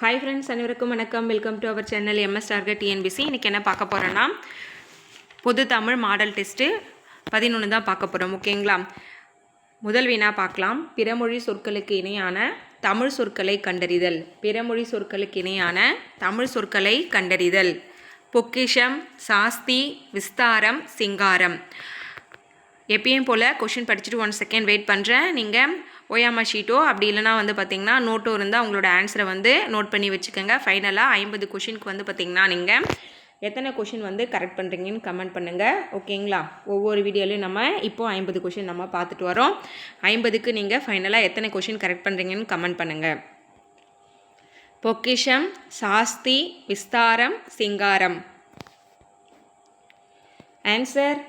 Hi friends அனைவருக்கும் வணக்கம். Welcome to our channel MS target TNPC இன்றைக்கி என்ன பார்க்க போகிறோன்னா பொது தமிழ் மாடல் டெஸ்ட்டு பதினொன்று தான் பார்க்க போகிறோம் ஓகேங்களா முதல் வினா பார்க்கலாம். பிறமொழி சொற்களுக்கு இணையான தமிழ் சொற்களை கண்டறிதல். பிறமொழி சொற்களுக்கு இணையான தமிழ் சொற்களை கண்டறிதல். பொக்கிஷம் சாஸ்தி விஸ்தாரம் சிங்காரம். எப்பயும் போல் கொஷின் படிச்சுட்டு ஒன் செகண்ட் வெயிட் பண்ணுறேன் நீங்கள் ஓயாமா ஷீட்டோ அப்படி இல்லைனா வந்து பார்த்திங்கன்னா நோட்டோ இருந்தால் உங்களோட ஆன்சரை வந்து நோட் பண்ணி வச்சுக்கோங்க. ஃபைனலாக ஐம்பது கொஷினுக்கு வந்து பார்த்திங்கன்னா நீங்கள் எத்தனை கொஷின் வந்து கரெக்ட் பண்ணுறீங்கன்னு கமெண்ட் பண்ணுங்கள் ஓகேங்களா ஒவ்வொரு வீடியோலையும் நம்ம இப்போது ஐம்பது கொஷின் நம்ம பார்த்துட்டு வரோம். ஐம்பதுக்கு நீங்கள் ஃபைனலாக எத்தனை கொஷின் கரெக்ட் பண்ணுறீங்கன்னு கமெண்ட் பண்ணுங்கள் பொக்கிஷம் சாஸ்தி விஸ்தாரம் சிங்காரம். ஆன்சர்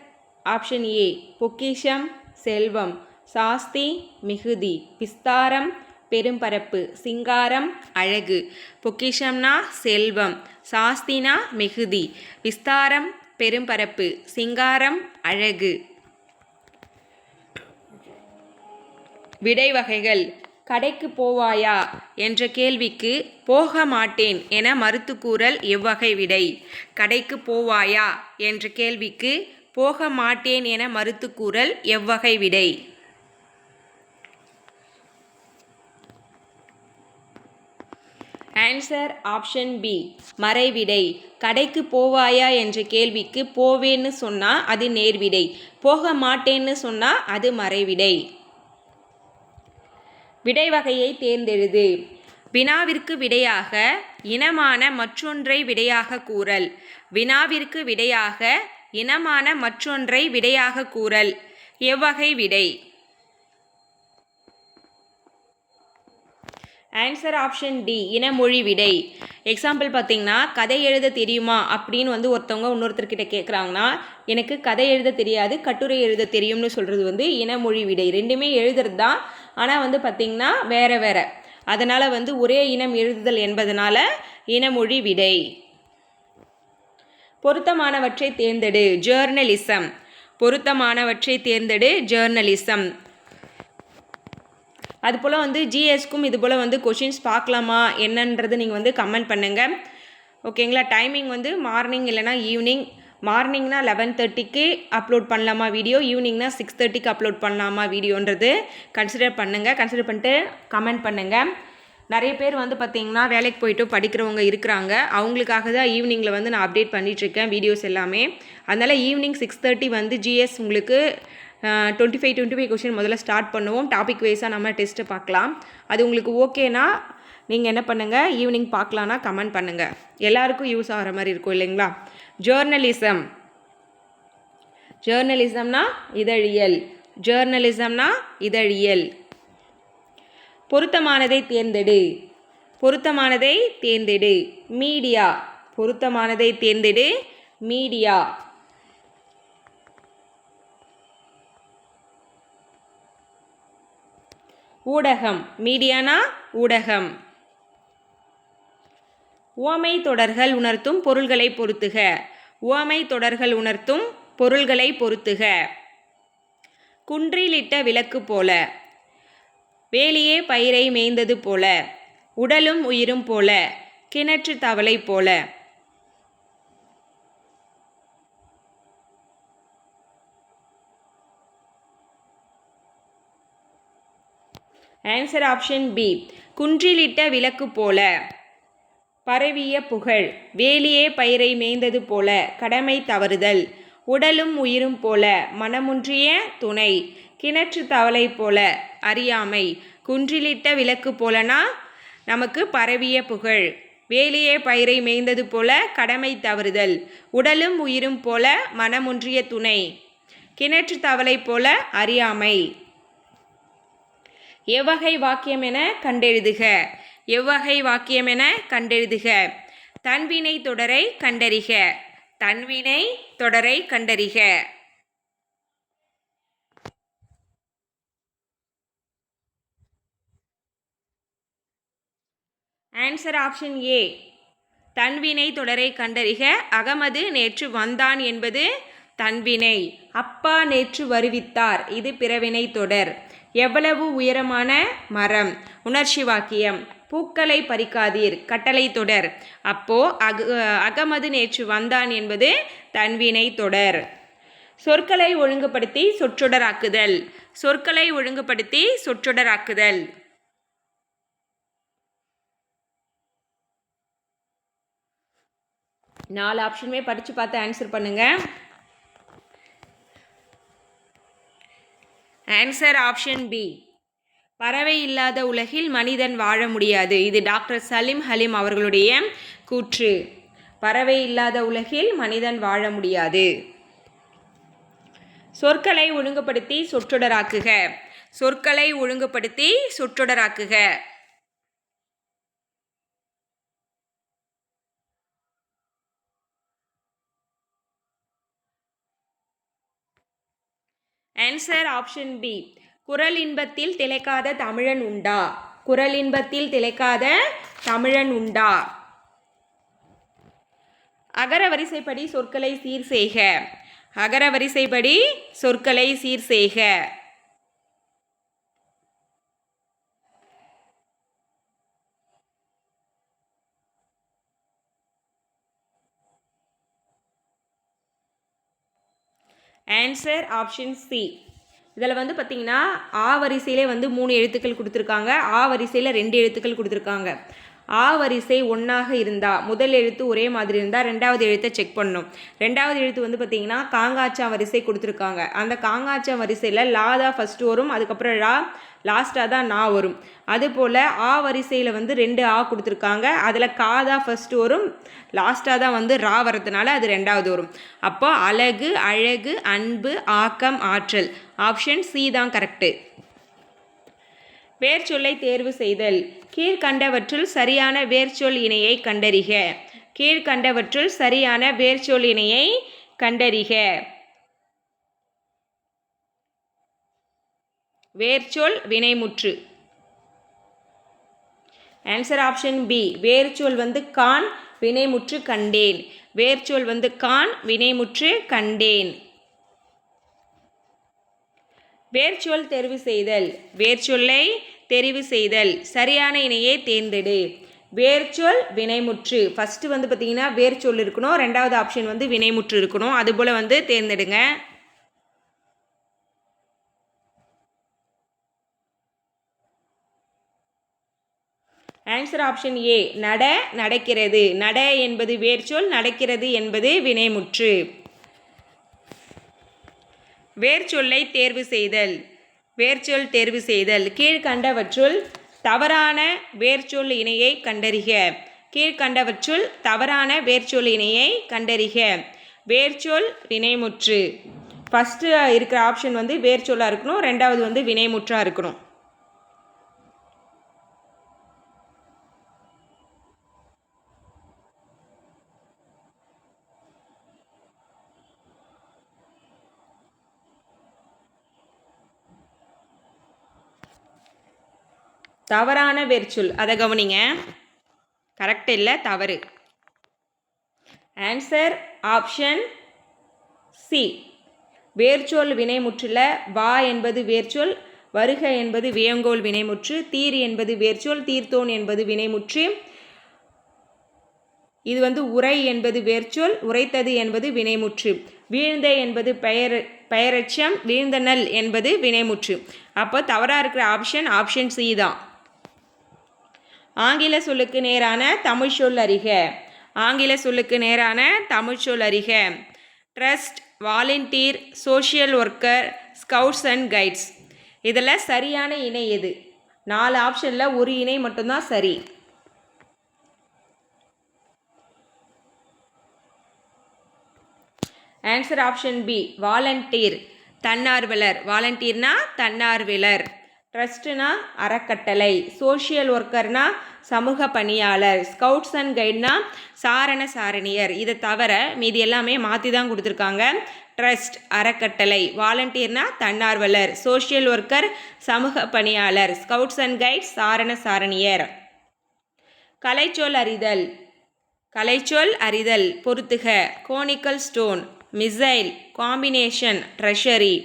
ஆப்ஷன் ஏ பொக்கிஷம் செல்வம். சாஸ்தி மிகுதி விஸ்தாரம் பெரும்பரப்பு சிங்காரம் அழகு. பொக்கிஷம்னா செல்வம் சாஸ்தினா மிகுதி விஸ்தாரம் பெரும்பரப்பு சிங்காரம் அழகு. விடை வகைகள் கடைக்கு போவாயா? என்ற கேள்விக்கு போக மாட்டேன் என மறுத்து கூறல் எவ்வகை விடை. கடைக்கு போவாயா? என்ற கேள்விக்கு போக மாட்டேன் என மறுத்து கூறல் எவ்வகை விடை. ஆன்சர் ஆப்ஷன் பி மறைவிடை. கடைக்கு போவாயா என்ற கேள்விக்கு போவேன்னு சொன்னால் அது நேர்விடை. போக மாட்டேன்னு சொன்னால் அது மறைவிடை. விடை வகையை தேர்ந்தெழுது. வினாவிற்கு விடையாக இனமான மற்றொன்றை விடையாக கூறல். வினாவிற்கு விடையாக இனமான மற்றொன்றை விடையாக கூறல். எவ்வகை விடை? ஆன்சர் ஆப்ஷன் டி இனமொழி விடை. எக்ஸாம்பிள் பார்த்தீங்கன்னா கதை எழுத தெரியுமா அப்படின்னு வந்து ஒருத்தவங்க இன்னொருத்தர்கிட்ட கேட்குறாங்கன்னா எனக்கு கதை எழுத தெரியாது கட்டுரை எழுத தெரியும்னு சொல்கிறது வந்து இனமொழி விடை. ரெண்டுமே எழுதுறது தான். ஆனால் வந்து பார்த்திங்கன்னா வேறு வேறு. அதனால் வந்து ஒரே இனம் எழுதுதல் என்பதனால இனமொழி விடை. பொருத்தமானவற்றை தேர்ந்தெடு ஜேர்னலிசம் பொருத்தமானவற்றை தேர்ந்தெடு ஜேர்னலிசம் அதுபோல் வந்து ஜிஎஸ்க்கும் இது போல் வந்து கொஷின்ஸ் பார்க்கலாமா? என்னன்றது நீங்கள் வந்து கமெண்ட் பண்ணுங்கள் ஓகேங்களா டைமிங் வந்து மார்னிங் இல்லைனா ஈவினிங் மார்னிங்னா லெவன் தேர்ட்டிக்கு அப்லோட் பண்ணலாமா வீடியோ ஈவினிங்னா சிக்ஸ் தேர்ட்டிக்கு அப்லோட் பண்ணலாமா வீடியோன்றது கன்சிடர் பண்ணுங்கள் கன்சிடர் பண்ணிட்டு கமெண்ட் பண்ணுங்கள் நிறைய பேர் வந்து பார்த்திங்கன்னா வேலைக்கு போயிட்டு படிக்கிறவங்க இருக்கிறாங்க. அவங்களுக்காக தான் ஈவினிங்கில் வந்து நான் அப்டேட் பண்ணிகிட்ருக்கேன் வீடியோஸ் எல்லாமே. அதனால் ஈவினிங் சிக்ஸ் தேர்ட்டி வந்து ஜிஎஸ் உங்களுக்கு twenty five twenty five question முதல்ல ஸ்டார்ட் பண்ணுவோம். டாபிக் வைஸாக நம்ம டெஸ்ட்டு பார்க்கலாம். அது உங்களுக்கு ஓகேனா நீங்கள் என்ன பண்ணுங்கள் ஈவினிங் பார்க்கலான்னா கமெண்ட் பண்ணுங்கள் எல்லாருக்கும் யூஸ் ஆகிற மாதிரி இருக்கும் இல்லைங்களா? ஜேர்னலிசம் ஜேர்னலிசம்னா இதழியல். ஜேர்னலிசம்னா இதழியல். பொருத்தமானதை தேர்ந்தெடு. பொருத்தமானதை தேர்ந்தெடு. மீடியா பொருத்தமானதை தேர்ந்தெடு. மீடியா ஊடகம். மீடியானா? ஊடகம். உவமை தொடர்கள் உணர்த்தும் பொருள்களை பொருத்துக. உவமை தொடர்கள் உணர்த்தும் பொருள்களை பொருத்துக. குன்றிலிட்ட விளக்கு போல. வேலியே பயிரை மேய்ந்தது போல. உடலும் உயிரும் போல. கிணற்று தவளை போல. ஆன்சர் ஆப்ஷன் பி குன்றிலிட்ட விளக்கு போல. பரவிய புகழ். வேலியே பயிரை மேய்ந்தது போல. கடமை தவறுதல். உடலும் உயிரும் போல. மனமுன்றிய துணை. கிணற்று தவளை போல. அறியாமை. குன்றிலிட்ட விளக்கு போலனா? நமக்கு பரவிய புகழ். வேலியே பயிரை மேய்ந்தது போல. கடமை தவறுதல். உடலும் உயிரும் போல. மனமுன்றிய துணை. கிணற்று தவளை போல. அறியாமை. எவ்வகை வாக்கியம் என கண்டெழுதுக. எவ்வகை வாக்கியம் என கண்டெழுதுக. தன்வினை தொடரை கண்டறிக. தன்வினை தொடரை கண்டறிக. ஆன்சர் ஆப்ஷன் ஏ தன்வினை தொடரை கண்டறிக. அகமது நேற்று வந்தான் என்பது தன்வினை. அப்பா நேற்று வருவித்தார். இது பிறவினை தொடர். எவ்வளவு உயரமான மரம்? உணர்ச்சி வாக்கியம். பூக்களை பறிக்காதீர் கட்டளை தொடர். அப்போ அக அகமது நேற்று வந்தான் என்பது தன்வினை தொடர். சொற்களை ஒழுங்குபடுத்தி சொற்றொடராக்குதல். சொற்களை ஒழுங்குபடுத்தி சொற்றொடராக்குதல். நாலு ஆப்ஷனுமே படித்து பார்த்து ஆன்சர் பண்ணுங்க. ஆன்சர் ஆப்ஷன் பி பறவை இல்லாத உலகில் மனிதன் வாழ முடியாது. இது டாக்டர் சலீம் ஹலீம் அவர்களுடைய கூற்று. பறவை இல்லாத உலகில் மனிதன் வாழ முடியாது. சொற்களை ஒழுங்குபடுத்தி சொற்றொடராக்குக. சொற்களை ஒழுங்குபடுத்தி சொற்றொடராக்குக. ஆன்சர் ஆப்ஷன் பி குரல் இன்பத்தில் திளைக்காத தமிழன் உண்டா? குரல் இன்பத்தில் திளைக்காத தமிழன் உண்டா? அகர வரிசைப்படி சொற்களை சீர் செய்க. அகர வரிசைப்படி சொற்களை சீர் செய்க. ஆன்சர் ஆப்ஷன் சி இதில் வந்து பார்த்தீங்கன்னா ஆ வரிசையிலே வந்து மூணு எழுத்துக்கள் கொடுத்துருக்காங்க. ஆ வரிசையில் ரெண்டு எழுத்துக்கள் கொடுத்துருக்காங்க. ஆ வரிசை ஒன்றாக இருந்தால் முதல் எழுத்து ஒரே மாதிரி இருந்தால் ரெண்டாவது எழுத்தை செக் பண்ணணும். ரெண்டாவது எழுத்து வந்து பார்த்தீங்கன்னா காங்காச்சா வரிசை கொடுத்துருக்காங்க. அந்த காங்காச்சா வரிசையில் லா தான் ஃபஸ்ட்டு வரும். அதுக்கப்புறம் ரா லாஸ்ட்டாக தான் நா வரும். அதுபோல் ஆ வரிசையில் வந்து ரெண்டு ஆ கொடுத்துருக்காங்க. அதில் கா தான் ஃபஸ்ட்டு வரும். லாஸ்ட்டாக தான் வந்து ரா வரதுனால அது ரெண்டாவது வரும். அப்போ அழகு அழகு அன்பு ஆக்கம் ஆற்றல். ஆப்ஷன் சி தான் கரெக்டு வேர்ச்சொல்லை தேர்வு செய்தல். கீழ்கண்டவற்றுள் சரியான வேர்ச்சொல் இணையை கண்டறிக. கீழ்கண்டவற்றுள் சரியான வேர்ச்சொல் இணையை கண்டறிக. வேர்ச்சொல் வினைமுற்று. ஆன்சர் ஆப்ஷன் பி வேர்ச்சொல் வந்து கான் வினைமுற்று கண்டேன். வேர்ச்சொல் வந்து கான் வினைமுற்று கண்டேன். வேர்ச்சொல் தெரிவு செய்தல். வேர்ச்சொல்லை தெரிவு செய்தல். சரியான இணையை தேர்ந்தெடு. வேர்ச்சொல் வினைமுற்று. ஃபஸ்ட்டு வந்து பார்த்தீங்கன்னா வேர்ச்சொல் இருக்கணும். ரெண்டாவது ஆப்ஷன் வந்து வினைமுற்று இருக்கணும். அதுபோல் வந்து தேர்ந்தெடுங்க. ஆன்சர் ஆப்ஷன் ஏ நட நடக்கிறது. நட என்பது வேர்ச்சொல் நடக்கிறது என்பது வினைமுற்று. வேர்ச்சொல்லை தேர்வு செய்தல். வேர்ச்சொல் தேர்வு செய்தல். கீழ்கண்டவற்றுள் தவறான வேர்ச்சொல் இணையை கண்டறிக. கீழ்கண்டவற்றுள் தவறான வேர்ச்சொல் இணையை கண்டறிக. வேர்ச்சொல் வினைமுற்று. ஃபஸ்ட்டு இருக்கிற ஆப்ஷன் வந்து வேர்ச்சொல்லாக இருக்கணும். ரெண்டாவது வந்து வினைமுற்றாக இருக்கணும். தவறான வேர்ச்சொல் அதை கவனிங்க. கரெக்ட் இல்லை தவறு. ஆன்சர் ஆப்ஷன் சி வேர்ச்சொல் வினைமுற்றில் வா என்பது வேர்ச்சொல் வருக என்பது வியங்கோல் வினைமுற்று தீர் என்பது வேர்ச்சொல் தீர்த்தோன் என்பது வினைமுற்று. இது வந்து உரை என்பது வேர்ச்சொல் உரைத்தது என்பது வினைமுற்று. வீழ்ந்த என்பது பெயர் பெயரட்சம் வீழ்ந்தனல் என்பது வினைமுற்று. அப்போ தவறாக இருக்கிற ஆப்ஷன் ஆப்ஷன் சி தான். ஆங்கில சொல்லுக்கு நேரான தமிழ் சொல் அறிக. ஆங்கில சொல்லுக்கு நேரான தமிழ் சொல் அறிக. Trust volunteer social worker scouts and guides இதில் சரியான இணை எது? நாலு ஆப்ஷனில் ஒரு இணை மட்டும்தான் சரி. ஆன்சர் ஆப்ஷன் பி வாலண்டியர் தன்னார்வலர். வாலண்டியர்னா தன்னார்வலர். ட்ரஸ்ட்டுனா அறக்கட்டளை சோஷியல் ஒர்க்கர்னா சமூக பணியாளர் ஸ்கவுட்ஸ் அண்ட் கைட்னா சாரண சாரணியர். இதை தவிர மீதி எல்லாமே மாற்றி தான் கொடுத்துருக்காங்க. ட்ரஸ்ட் அறக்கட்டளை வாலண்டியர்னா தன்னார்வலர் சோஷியல் ஒர்க்கர் சமூக பணியாளர் ஸ்கவுட்ஸ் அண்ட் கைட்ஸ் சாரண சாரணியர். கலைச்சொல் அறிதல் கலைச்சொல் அறிதல் பொருத்துக. Conical stone missile combination treasury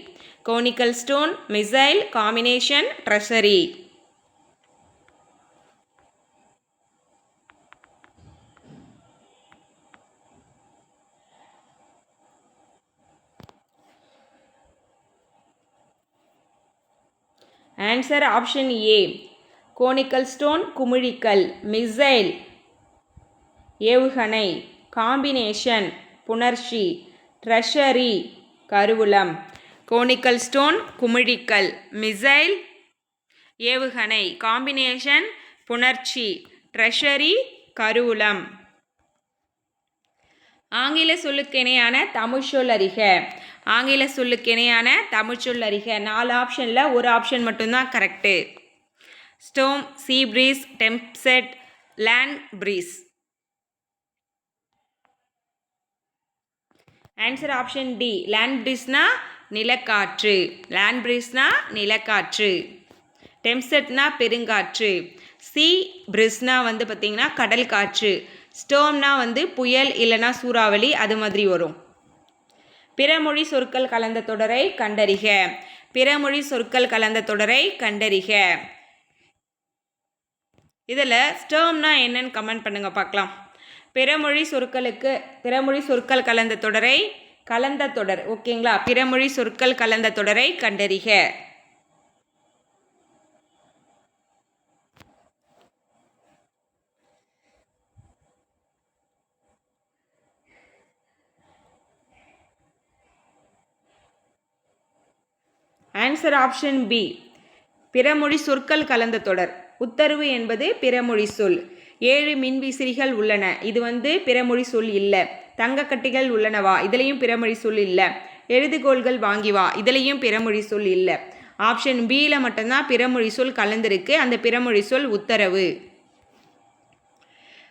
conical stone missile combination treasury answer option A conical stone குமிழிக்கல் missile ஏவுகணை காம்பினேஷன் புணர்ச்சி ட்ரெஷரி கருவூலம். கோனிக்கல் ஸ்டோன் குமிழிக்கல் மிசைல் ஏவுகணை காம்பினேஷன் புணர்ச்சி ட்ரெஷரி கருவூலம். ஆங்கில சொல்லுக்கு இணையான தமிழ் சொல் அறிக. ஆங்கில சொல்லுக்கு இணையான தமிழ் சொல் அறிக. நாலு ஆப்ஷனில் ஒரு ஆப்ஷன் மட்டும்தான் correct storm sea breeze tempest land breeze answer option D land பிரீஸ்னால் நிலக்காற்று. லேண்ட் ப்ரீஸ்னா நிலக்காற்று. டெம்செட்னா பெருங்காற்று. சி பிரிஸ்னா வந்து பார்த்திங்கன்னா கடல் காற்று. ஸ்டோம்னா வந்து புயல் இல்லைனா சூறாவளி அது மாதிரி வரும். பிறமொழி சொற்கள் கலந்த தொடரை கண்டறிக. பிறமொழி சொற்கள் கலந்த தொடரை கண்டறிக. இதில் ஸ்டேம்னா என்னன்னு கமெண்ட் பண்ணுங்கள் பார்க்கலாம். பிறமொழி சொற்களுக்கு பிறமொழி சொற்கள் கலந்த தொடரை கலந்த தொடர். ஓகேங்களா? பிறமொழி சொற்கள் கலந்த தொடரை கண்டறிக. ஆன்சர் ஆப்ஷன் பி பிறமொழி சொற்கள் கலந்த தொடர். உத்தரவு என்பது பிறமொழி சொல். ஏழு மின்விசிறிகள் உள்ளன. இது வந்து பிறமொழி சொல் இல்லை. தங்கக்கட்டிகள் உள்ளனவா? இதுலேயும் பிறமொழி சொல் இல்லை. எழுதுகோள்கள் வாங்கி வா இதுலேயும் பிறமொழி சொல் இல்லை. ஆப்ஷன் பியில் மட்டும்தான் பிறமொழி சொல் கலந்திருக்கு. அந்த பிறமொழி சொல் உத்தரவு.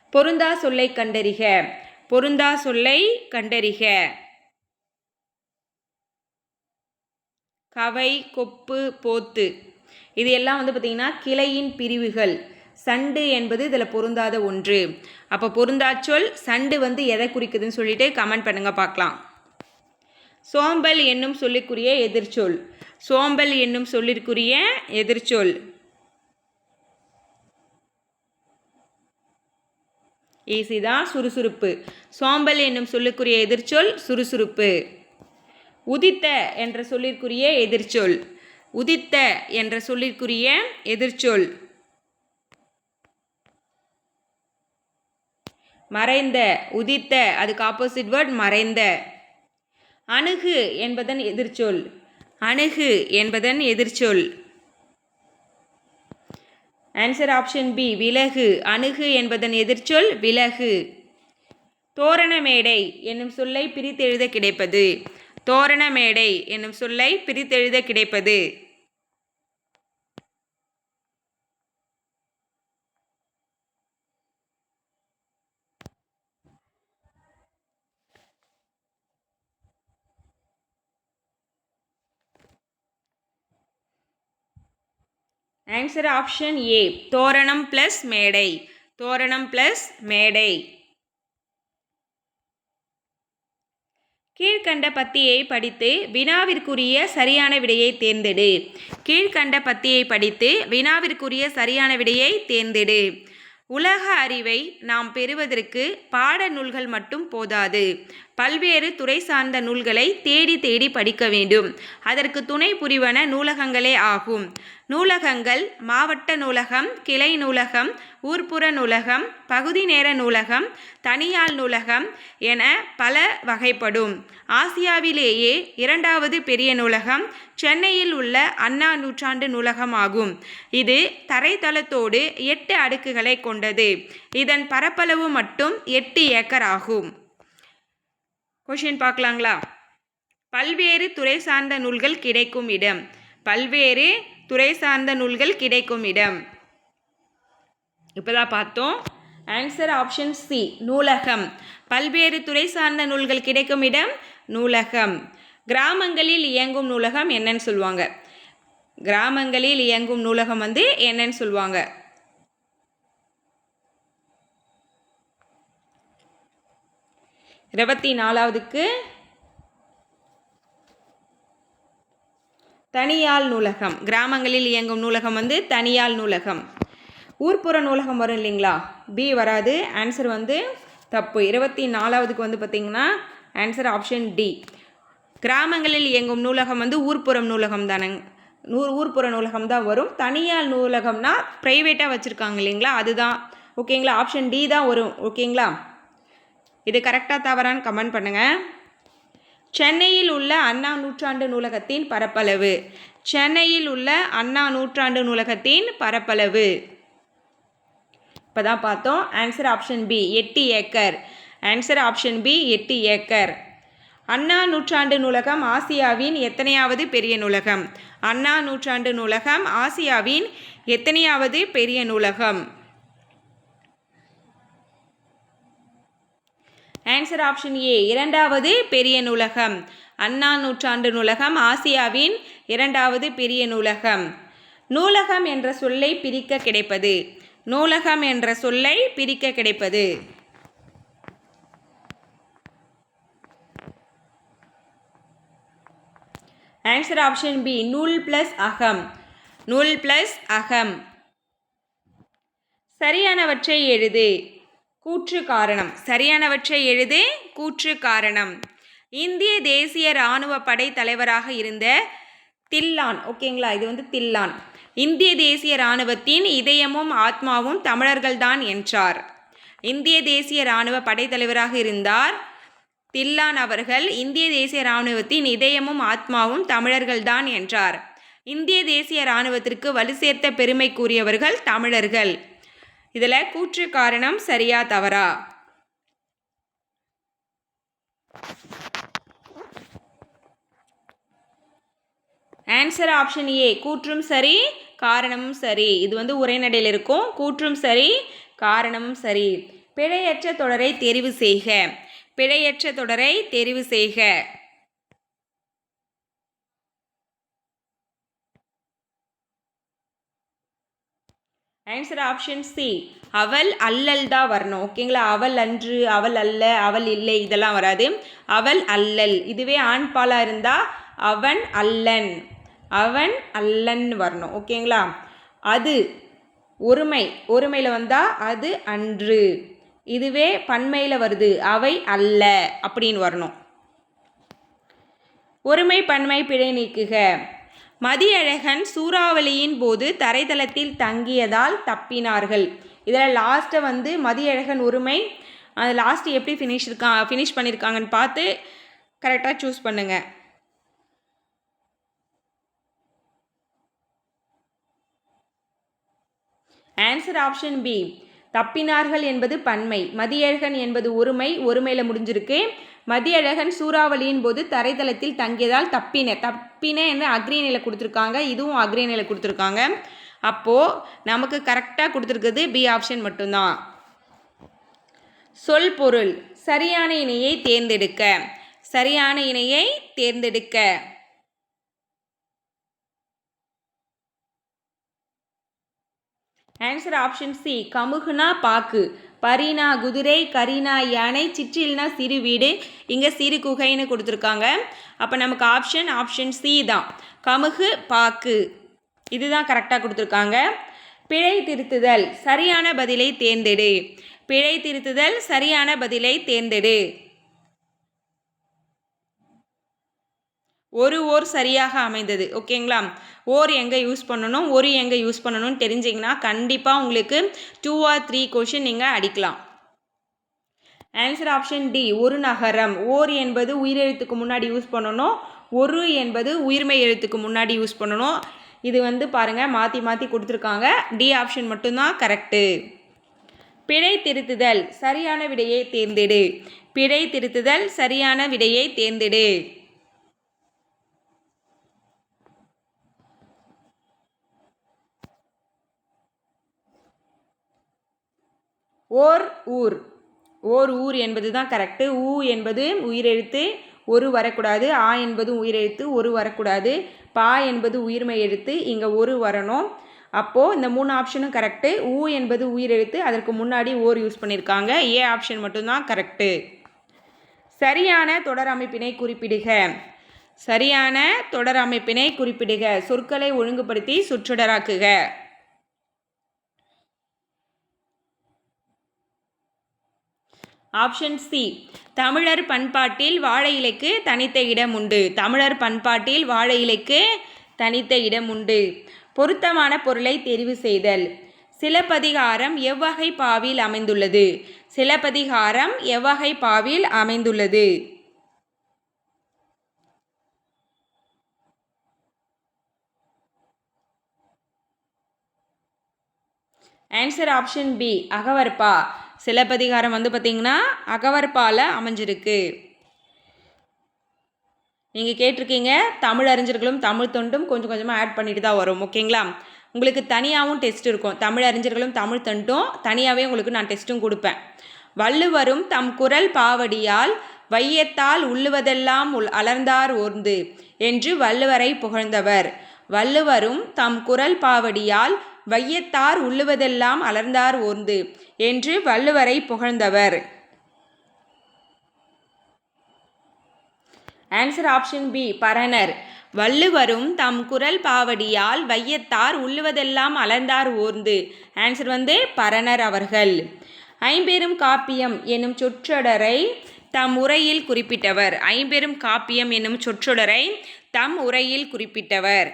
பொருந்தா சொல்லை கண்டறிக. பொருந்தா சொல்லை கண்டறிக. கவை கொப்பு போத்து. இது எல்லாம் வந்து பார்த்திங்கன்னா கிளையின் பிரிவுகள். சண்டு என்பது இதில் பொருந்தாத ஒன்று. அப்போ பொருந்தா சொல் சண்டு வந்து எதை குறிக்குதுன்னு சொல்லிட்டு கமெண்ட் பண்ணுங்கள் பார்க்கலாம். சோம்பல் என்னும் சொல்லிக்குரிய எதிர்ச்சொல். சோம்பல் என்னும் சொல்லிற்குரிய எதிர்ச்சொல். ஈஸி தான் சுறுசுறுப்பு. சோம்பல் என்னும் சொல்லுக்குரிய எதிர்ச்சொல் சுறுசுறுப்பு. உதித்த என்ற சொல்லிற்குரிய எதிர்ச்சொல். உதித்த என்ற சொல்லிற்குரிய எதிர்ச்சொல். மறைந்த உதித்த அதுக்கு ஆப்போசிட் வேர்ட் மறைந்த. அணுகு என்பதன் எதிர்ச்சொல். அணுகு என்பதன் எதிர்ச்சொல். ஆன்சர் ஆப்ஷன் பி விலகு. அணுகு என்பதன் எதிர்ச்சொல் விலகு. தோரண மேடை என்னும் சொல்லை பிரித்தெழுத கிடைப்பது. தோரண மேடை என்னும் சொல்லை பிரித்தெழுத கிடைப்பது. ஆன்சர் ஆப்ஷன் ஏ தோரணம் ப்ளஸ் மேடை. தோரணம் ப்ளஸ் மேடை. கீழ்கண்ட பத்தியை படித்து வினாவிற்குரிய சரியான விடையை தேர்ந்தெடு. கீழ்கண்ட பத்தியை படித்து வினாவிற்குரிய சரியான விடையை தேர்ந்தெடு. உலக அறிவை நாம் பெறுவதற்கு பாட நூல்கள் மட்டும் போதாது. பல்வேறு துறை சார்ந்த நூல்களை தேடி தேடி படிக்க வேண்டும். அதற்கு துணை புரிவன நூலகங்களே ஆகும். நூலகங்கள் மாவட்ட நூலகம் கிளை நூலகம் ஊர்ப்புற நூலகம் பகுதி நேர நூலகம் தனியால் நூலகம் என பல வகைப்படும். ஆசியாவிலேயே இரண்டாவது பெரிய நூலகம் சென்னையில் உள்ள அண்ணா நூற்றாண்டு நூலகம் ஆகும் இது தரைத்தளத்தோடு எட்டு அடுக்குகளை கொண்டது. இதன் பரப்பளவு மட்டும் எட்டு ஏக்கர் ஆகும். கொஷின் பார்க்கலாங்களா? பல்வேறு துறை சார்ந்த நூல்கள் கிடைக்கும் இடம். பல்வேறு துறை சார்ந்த நூல்கள் கிடைக்கும் இடம். இப்போதான் பார்த்தோம். ஆன்சர் ஆப்ஷன் சி நூலகம். பல்வேறு துறை சார்ந்த நூல்கள் கிடைக்கும் இடம் நூலகம். கிராமங்களில் இயங்கும் நூலகம் என்னன்னு சொல்லுவாங்க. கிராமங்களில் இயங்கும் நூலகம் வந்து என்னன்னு சொல்லுவாங்க. இருபத்தி நாலாவதுக்கு தனியால் நூலகம். கிராமங்களில் இயங்கும் நூலகம் வந்து தனியால் நூலகம். ஊர்ப்புற நூலகம் வரும் இல்லைங்களா? பி வராது. ஆன்சர் வந்து தப்பு. இருபத்தி நாலாவதுக்கு வந்து பார்த்திங்கன்னா ஆன்சர் ஆப்ஷன் டி கிராமங்களில் இயங்கும் நூலகம் வந்து ஊர்ப்புறம் நூலகம் தானேங்க நூறு ஊர்ப்புற நூலகம் தான் வரும். தனியார் நூலகம்னா ப்ரைவேட்டாக வச்சுருக்காங்க இல்லைங்களா? அதுதான். ஓகேங்களா ஆப்ஷன் டி தான் வரும். ஓகேங்களா இது கரெக்டாக தவறான்னு கமெண்ட் பண்ணுங்கள் சென்னையில் உள்ள அண்ணா நூற்றாண்டு நூலகத்தின் பரப்பளவு. சென்னையில் உள்ள அண்ணா நூற்றாண்டு நூலகத்தின் பரப்பளவு. இப்போ தான் பார்த்தோம். ஆன்சர் ஆப்ஷன் பி எட்டு ஏக்கர். ஆன்சர் ஆப்ஷன் பி எட்டு ஏக்கர். அண்ணா நூற்றாண்டு நூலகம் ஆசியாவின் எத்தனையாவது பெரிய நூலகம்? அண்ணா நூற்றாண்டு நூலகம் ஆசியாவின் எத்தனையாவது பெரிய நூலகம்? ஆன்சர் ஆப்ஷன் ஏ இரண்டாவது பெரிய நூலகம். அண்ணா நூற்றாண்டு நூலகம் ஆசியாவின் இரண்டாவது பெரிய நூலகம். நூலகம் என்ற சொல்லை பிரிக்க கிடைப்பது. நூலகம் என்ற சொல்லை பிரிக்க கிடைப்பது. ஆன்சர் ஆப்ஷன் பி நூல் பிளஸ் அகம். நூல் பிளஸ் அகம். சரியானவற்றை எழுது. கூற்று காரணம். சரியானவற்றை எழுது கூற்று காரணம். இந்திய தேசிய இராணுவ படை தலைவராக இருந்த தில்லான் ஓகேங்களா? இது வந்து தில்லான். இந்திய தேசிய இராணுவத்தின் இதயமும் ஆத்மாவும் தமிழர்கள்தான் என்றார். இந்திய தேசிய இராணுவ படைத்தலைவராக இருந்தார் தில்லான் அவர்கள். இந்திய தேசிய இராணுவத்தின் இதயமும் ஆத்மாவும் தமிழர்கள்தான் என்றார். இந்திய தேசிய இராணுவத்திற்கு வலு சேர்த்த பெருமை கூறியவர்கள் தமிழர்கள். இதில் கூற்று காரணம் சரியா தவறா? ஆன்சர் ஆப்ஷன் ஏ கூற்றும் சரி காரணமும் சரி. இது வந்து உரைநடையில் இருக்கும். கூற்றும் சரி காரணமும் சரி. பிழையற்ற தொடரை தெரிவு செய்க. பிழையற்ற தொடரை தெரிவு செய்க. ஆன்சர் ஆப்ஷன் சி அவள் அல்லல் தான் வரணும். ஓகேங்களா அவள் அன்று அவள் அல்ல அவள் இல்லை இதெல்லாம் வராது. அவள் அல்லல். இதுவே ஆண் பாலாக இருந்தால் அவன் அல்லன். அவன் அல்லன் வரணும். ஓகேங்களா அது ஒருமை. ஒருமையில் வந்தால் அது அன்று. இதுவே பன்மையில் வருது. அவை அல்ல அப்படின்னு வரணும். ஒருமை பன்மை பிழை நீக்குக. மதியழகன் சூறாவளியின் போது தரைதளத்தில் தங்கியதால் தப்பினார்கள். இதில் லாஸ்ட்டை வந்து மதியழகன் உரிமை அது லாஸ்ட்டு எப்படி ஃபினிஷ் இருக்கா ஃபினிஷ் பண்ணியிருக்காங்கன்னு பார்த்து கரெக்டாக சூஸ் பண்ணுங்கள் ஆன்சர் ஆப்ஷன் பி தப்பினார்கள் என்பது பன்மை மதியழகன் என்பது ஒருமை ஒருமையில் முடிஞ்சிருக்கு. மதியழகன் சூறாவளியின் போது தரைதளத்தில் தங்கியதால் தப்பின தப்பின என்று அக்ரிநிலை கொடுத்துருக்காங்க. இதுவும் அக்ரிநிலை கொடுத்துருக்காங்க. அப்போது நமக்கு கரெக்டாக கொடுத்துருக்குது பி ஆப்ஷன் மட்டும்தான். சொல் பொருள். சரியான இணையை தேர்ந்தெடுக்க. சரியான இணையை தேர்ந்தெடுக்க. ஆன்சர் ஆப்ஷன் சி கமுகுனா பாக்கு. பரினா குதிரை கரினா யானை சிற்றில்னா சிறு வீடு. இங்கே சிறு குகைன்னு கொடுத்துருக்காங்க. அப்போ நமக்கு ஆப்ஷன் ஆப்ஷன் சி தான். கமுகு பாக்கு. இதுதான் கரெக்டாக கொடுத்துருக்காங்க. பிழை திருத்துதல் சரியான பதிலை தேர்ந்தெடு. பிழை திருத்துதல் சரியான பதிலை தேர்ந்தெடு. ஒரு ஓர் சரியாக அமைந்தது. ஓகேங்களா? ஓர் எங்கே யூஸ் பண்ணணும் ஒரு எங்கே யூஸ் பண்ணணும்னு தெரிஞ்சிங்கன்னா கண்டிப்பாக உங்களுக்கு டூ ஆர் த்ரீ கொஷின் நீங்கள் அடிக்கலாம். ஆன்சர் ஆப்ஷன் டி ஒரு நகரம். ஓர் என்பது உயிரெழுத்துக்கு முன்னாடி யூஸ் பண்ணணும் ஒரு என்பது உயிர்மை எழுத்துக்கு முன்னாடி யூஸ் பண்ணணும். இது வந்து பாருங்கள் மாற்றி மாற்றி கொடுத்துருக்காங்க. டி ஆப்ஷன் மட்டும்தான் கரெக்டு பிழை திருத்துதல் சரியான விடையை தேர்ந்தெடு. பிழை திருத்துதல் சரியான விடையை தேர்ந்தெடு. ஓர் ஊர். ஓர் ஊர் என்பது தான் கரெக்டு ஊ என்பது உயிரெழுத்து ஒரு வரக்கூடாது. ஆ என்பதும் உயிரெழுத்து ஒரு வரக்கூடாது. பா என்பது உயிர்மை எழுத்து இங்கே ஒரு வரணும். அப்போது இந்த மூணு ஆப்ஷனும் கரெக்டு ஊ என்பது உயிரெழுத்து அதற்கு முன்னாடி ஓர் யூஸ் பண்ணியிருக்காங்க ஏ ஆப்ஷன் மட்டும்தான் கரெக்டு சரியான தொடர் அமைப்பினை குறிப்பிடுக. சரியான தொடர் அமைப்பினை குறிப்பிடுக. சொற்களை ஒழுங்குபடுத்தி சுற்றொடராக்குக. Option C. தமிழர் பண்பாட்டில் வாழை இலைக்கு தனித்த இடம் உண்டு. தமிழர் பண்பாட்டில் வாழை இலைக்கு தனித்த இடம் உண்டு. பொருத்தமான பொருளை தெரிவு செய்தல். சிலப்பதிகாரம் எவ்வகை பாவில் அமைந்துள்ளது. சிலப்பதிகாரம் எவ்வகை பாவில் அமைந்துள்ளது. ஆன்சர் ஆப்ஷன் பி அகவர்பா சிலப்பதிகாரம் வந்து பார்த்திங்கன்னா அகவற்பால் அமைஞ்சிருக்கு. நீங்கள் கேட்டிருக்கீங்க தமிழ் அறிஞர்களும் தமிழ் தொண்டும் கொஞ்சம் கொஞ்சமாக ஆட் பண்ணிட்டு தான் வரும் ஓகேங்களா உங்களுக்கு தனியாகவும் டெஸ்ட் இருக்கும். தமிழ் அறிஞர்களும் தமிழ் தொண்டும் தனியாகவே உங்களுக்கு நான் டெஸ்ட்டும் கொடுப்பேன். வள்ளுவரும் தம் குரல் பாவடியால் வையத்தால் உள்ளுவதெல்லாம் உள் அலர்ந்தார் ஓர்ந்து என்று வள்ளுவரை புகழ்ந்தவர். வள்ளுவரும் தம் குரல் பாவடியால் வையத்தார் உள்ளுவதெல்லாம் அலர்ந்தார் ஓர்ந்து என்று வள்ளுவரை புகழ்ந்தவர். Answer option B Paranar. வள்ளுவரும் தம் குரல் பாவடியால் வையத்தார் உள்ளுவதெல்லாம் அலர்ந்தார் ஓர்ந்து. ஆன்சர் வந்து பரணர் அவர்கள். ஐம்பெரும் காப்பியம் என்னும் சொற்றொடரை தம் உரையில் குறிப்பிட்டவர். ஐம்பெரும் காப்பியம் என்னும் சொற்றொடரை தம் உரையில் குறிப்பிட்டவர்.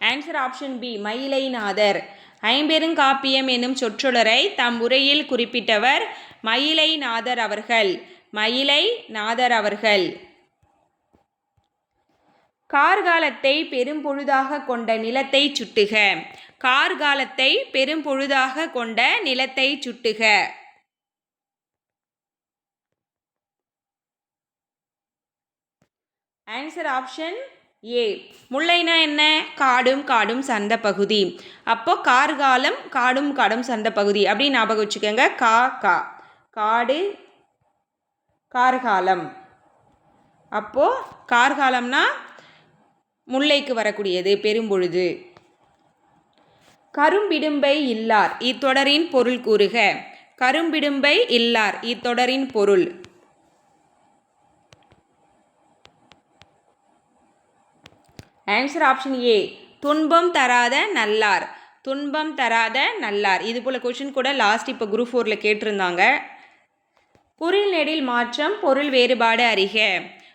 Answer option B Mayilainathar. ஐம்பெருங்காப்பியம் என்னும் சொற்றொடரை தம் உரையில் குறிப்பிட்டவர் மயிலைநாதர் அவர்கள். மயிலை நாதர் அவர்கள். கார்காலத்தை பெரும்பொழுதாக கொண்ட நிலத்தை சுட்டுக. கார்காலத்தை பெரும்பொழுதாக கொண்ட நிலத்தை சுட்டுக. ஆன்சர் ஆப்ஷன் ஏ. முல்லைனா என்ன? காடும் காடும் சந்த பகுதி. அப்போ கார்காலம் காடும் காடும் சந்த பகுதி. அப்படின்னு ஞாபகம் வச்சுக்கோங்க. கா கா. காடு கார்காலம். அப்போ கார்காலம்னா முல்லைக்கு வரக்கூடியது பெரும்பொழுது. கரும்பிடும்பை இல்லார். இத்தொடரின் பொருள் கூறுக. கரும்பிடும்பை இல்லார். இத்தொடரின் பொருள். ஆன்சர் ஆப்ஷன் ஏ துன்பம் தராத நல்லார். துன்பம் தராத நல்லார். இது போல் கொஷின் கூட லாஸ்ட் இப்போ குரூப் ஃபோரில் கேட்டிருந்தாங்க. குறில் நெடில் மாற்றம் பொருள் வேறுபாடு அறிக.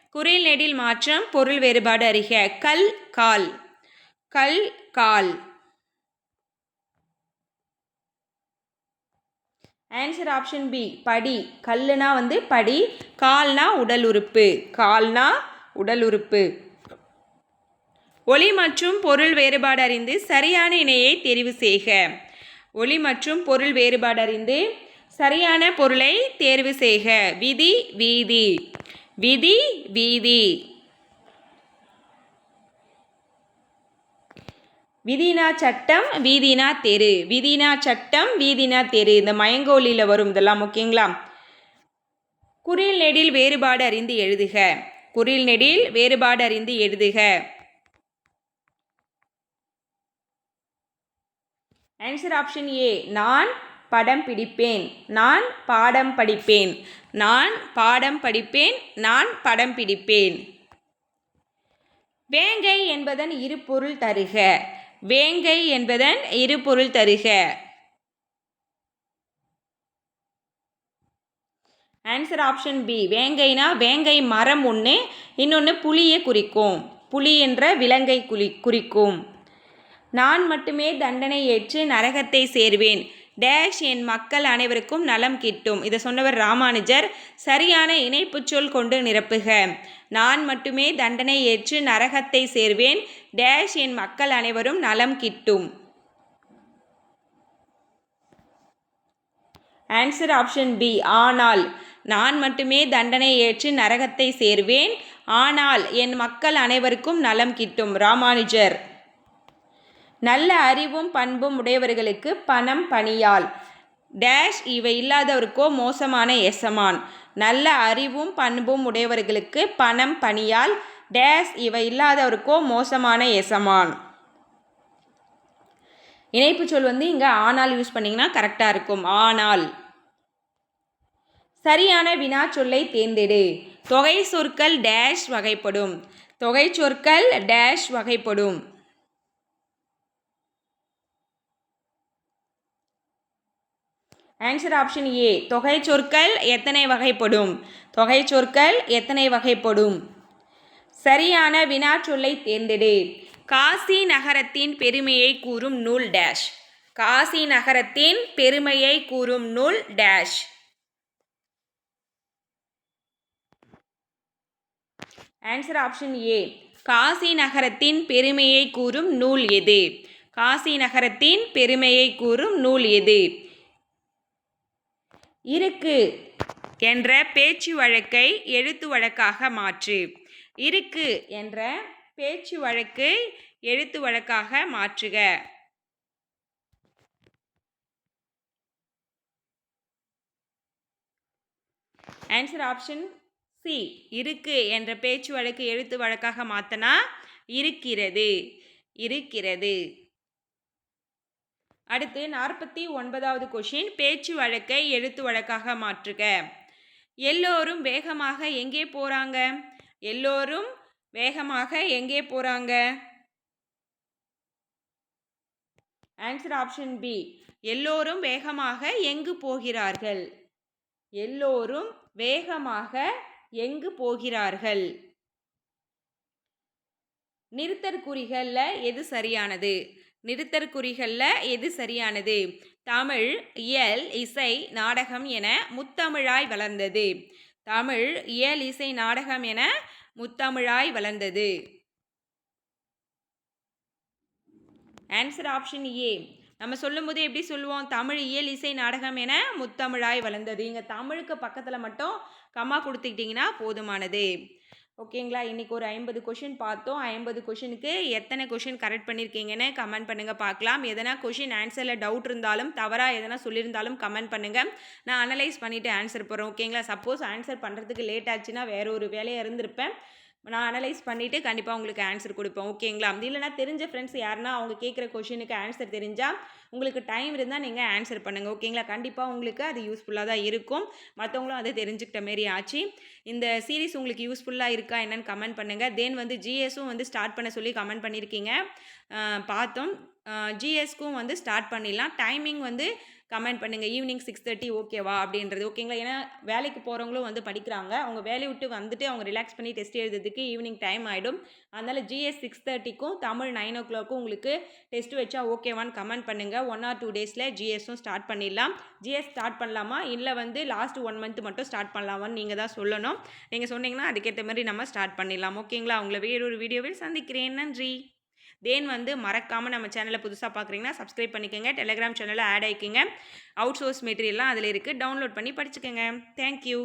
குறில் நெடில் மாற்றம் பொருள் வேறுபாடு அறிக. கல் கால். கல் கால். ஆன்சர் ஆப்ஷன் பி படி. கல்லுனா வந்து படி. கால்னா உடல் உறுப்பு. கால்னா உடல் உறுப்பு. ஒளி மற்றும் பொருள் வேறுபாடு அறிந்து சரியான இணையை தெரிவு செய்க. ஒளி மற்றும் பொருள் வேறுபாடு அறிந்து சரியான பொருளை தேர்வு செய்க. விதி வீதி. விதி வீதி. விதினா சட்டம் வீதினா தெரு. விதினா சட்டம் வீதினா தெரு. இந்த மயங்கோலியில் வரும் இதெல்லாம் ஓகேங்களா? குறில் நெடில் வேறுபாடு அறிந்து எழுதுக. குறில் நெடில் வேறுபாடு அறிந்து எழுதுக. ஆன்சர் ஆப்ஷன் ஏ நான் படம் பிடிப்பேன். நான் பாடம் படிப்பேன். நான் பாடம் படிப்பேன். நான் படம் பிடிப்பேன். வேங்கை என்பதன் இரு பொருள் தருக. வேங்கை என்பதன் இரு பொருள் தருக. ஆன்சர் ஆப்ஷன் பி வேங்கைனா வேங்கை மரம் ஒன்று இன்னொன்று புலியை குறிக்கும். புலி என்ற விலங்கை குறி குறிக்கும். நான் மட்டுமே தண்டனை ஏற்று நரகத்தை சேர்வேன். டேஷ் என் மக்கள் அனைவருக்கும் நலம் கிட்டும். இதை சொன்னவர் ராமானுஜர் சரியான இணைப்புச் சொல் கொண்டு நிரப்புக. நான் மட்டுமே தண்டனை ஏற்று நரகத்தை சேர்வேன். டேஷ் என் மக்கள் அனைவரும் நலம் கிட்டும். ஆன்சர் ஆப்ஷன் பி ஆனால். நான் மட்டுமே தண்டனை ஏற்று நரகத்தை சேர்வேன். ஆனால் என் மக்கள் அனைவருக்கும் நலம் கிட்டும். ராமானுஜர். நல்ல அறிவும் பண்பும் உடையவர்களுக்கு பணம் பணியால் டேஷ் இவை இல்லாதவருக்கோ மோசமான எசமான். நல்ல அறிவும் பண்பும் உடையவர்களுக்கு பணம் பணியால் டேஷ் இவை இல்லாதவருக்கோ மோசமான எசமான். இணைப்பு சொல் வந்து இங்கே ஆனால் யூஸ் பண்ணிங்கன்னா கரெக்டாக இருக்கும். ஆனால். சரியான வினா சொல்லை தேர்ந்தெடு. தொகை சொற்கள் டேஷ் வகைப்படும். தொகை சொற்கள் டேஷ் வகைப்படும். ஆன்சர் ஆப்ஷன் ஏ தொகை சொற்கள் எத்தனை வகைப்படும்? தொகை சொற்கள் எத்தனை வகைப்படும்? சரியான வினா சொல்லை தேர்ந்தெடு. காசி நகரத்தின் பெருமையை கூறும் நூல் டேஷ் காசி நகரத்தின் பெருமையை கூறும் நூல் dash answer option A Kasi நகரத்தின் பெருமையை கூறும் நூல் எது? காசி நகரத்தின் பெருமையை கூறும் நூல் எது? இருக்கு என்ற பேச்சு வழக்கை எழுத்து வழக்காக மாற்று. இருக்கு என்ற பேச்சு வழக்கை எழுத்து வழக்காக மாற்றுக. ஆன்சர் ஆப்ஷன் சி இருக்கு என்ற பேச்சு வழக்கு எழுத்து வழக்காக மாத்தனா இருக்கிறது இருக்கிறது. அடுத்து நாற்பத்தி ஒன்பதாவது கொஷின் பேச்சு வழக்கை எழுத்து வழக்காக மாற்றுக. எல்லோரும் வேகமாக எங்கே போகிறாங்க எல்லோரும் வேகமாக எங்கே போகிறாங்க ஆன்சர் ஆப்ஷன் பி எல்லோரும் வேகமாக எங்கு போகிறார்கள்? எல்லோரும் வேகமாக எங்கு போகிறார்கள்? நிறுத்தற்குறிகளில் எது சரியானது? நிறுத்தற்குறிகளில் எது சரியானது? தமிழ் இயல் இசை நாடகம் என முத்தமிழாய் வளர்ந்தது. தமிழ் இயல் இசை நாடகம் என முத்தமிழாய் வளர்ந்தது. ஆன்சர் ஆப்ஷன் ஏ நம்ம சொல்லும்போது எப்படி சொல்லுவோம்? தமிழ் இயல் இசை நாடகம் என முத்தமிழாய் வளர்ந்தது. இங்கே தமிழுக்கு பக்கத்தில் மட்டும் கம்மா கொடுத்துக்கிட்டிங்கன்னா போதுமானது. ஓகேங்களா? இன்றைக்கி ஒரு ஐம்பது கொஷின் பார்த்தோம். ஐம்பது கொஷினுக்கு எத்தனை கொஷின் கரெக்ட் பண்ணியிருக்கீங்கன்னு கமெண்ட் பண்ணுங்கள் பார்க்கலாம். எதனா கொஷின் ஆன்சரில் டவுட் இருந்தாலும் தவறாக எதனா சொல்லியிருந்தாலும் கமெண்ட் பண்ணுங்கள் நான் அனலைஸ் பண்ணிவிட்டு ஆன்சர் போகிறேன் ஓகேங்களா? சப்போஸ் ஆன்சர் பண்ணுறதுக்கு லேட் ஆச்சுன்னா வேறு ஒரு வேலையாக இருந்திருப்பேன். நான் அனலைஸ் பண்ணிவிட்டு கண்டிப்பாக உங்களுக்கு ஆன்சர் கொடுப்பேன். ஓகேங்களா அப்படி இல்லைனா தெரிஞ்ச ஃப்ரெண்ட்ஸ் யாருன்னா அவங்க கேட்குற கொஷினுக்கு ஆன்சர் தெரிஞ்சால் உங்களுக்கு டைம் இருந்தால் நீங்கள் ஆன்சர் பண்ணுங்கள் ஓகேங்களா கண்டிப்பாக உங்களுக்கு அது யூஸ்ஃபுல்லாக தான் இருக்கும். மற்றவங்களும் அதை தெரிஞ்சுக்கிட்ட மாரி ஆச்சு. இந்த சீரீஸ் உங்களுக்கு யூஸ்ஃபுல்லாக இருக்கா என்னன்னு கமெண்ட் பண்ணுங்கள் தென் வந்து ஜிஎஸும் வந்து ஸ்டார்ட் பண்ண சொல்லி கமெண்ட் பண்ணியிருக்கீங்க பார்த்தோம். ஜிஎஸ்க்கும் வந்து ஸ்டார்ட் பண்ணிடலாம். டைமிங் வந்து கமெண்ட் பண்ணுங்கள் ஈவினிங் சிக்ஸ் தேர்ட்டி ஓகேவா அப்படின்றது. ஓகேங்களா ஏன்னா வேலைக்கு போகிறவங்களும் வந்து படிக்கிறாங்க. அவங்க வேலையை விட்டு வந்துட்டு அவங்க ரிலாக்ஸ் பண்ணி டெஸ்ட் எழுதுறதுக்கு ஈவினிங் டைம் ஆகிடும் அதனால் ஜிஎஸ் சிக்ஸ் தேர்ட்டிக்கும் தமிழ் நைன் ஓ கிளாக்கும் உங்களுக்கு டெஸ்ட் வச்சா ஓகேவான்னு கமெண்ட் பண்ணுங்கள் ஒன் ஆர் டூ டேஸில் ஜிஎஸும் ஸ்டார்ட் பண்ணிடலாம். ஜிஎஸ் ஸ்டார்ட் பண்ணலாமா? இல்லை வந்து லாஸ்ட் ஒன் மந்த் மட்டும் ஸ்டார்ட் பண்ணலாமான்னு நீங்கள் தான் சொல்லணும். நீங்கள் சொன்னீங்கன்னா அதுக்கேற்ற மாதிரி நம்ம ஸ்டார்ட் பண்ணிடலாம். ஓகேங்களா உங்களை வேறொரு வீடியோவில் சந்திக்கிறேன். நன்றி. தேன் வந்து மறக்காமல் நம்ம சேனலை புதுசாக பார்க்குறீங்கன்னா சப்ஸ்கிரைப் பண்ணிக்கோங்க. டெலிகிராம் சேனலில் ஆட் ஆகிக்கோங்க அவுட் சோர்ஸ் மெட்டீரியல்லாம் அதில் இருக்குது டவுன்லோட் பண்ணி படிச்சுக்கோங்க. தேங்க்யூ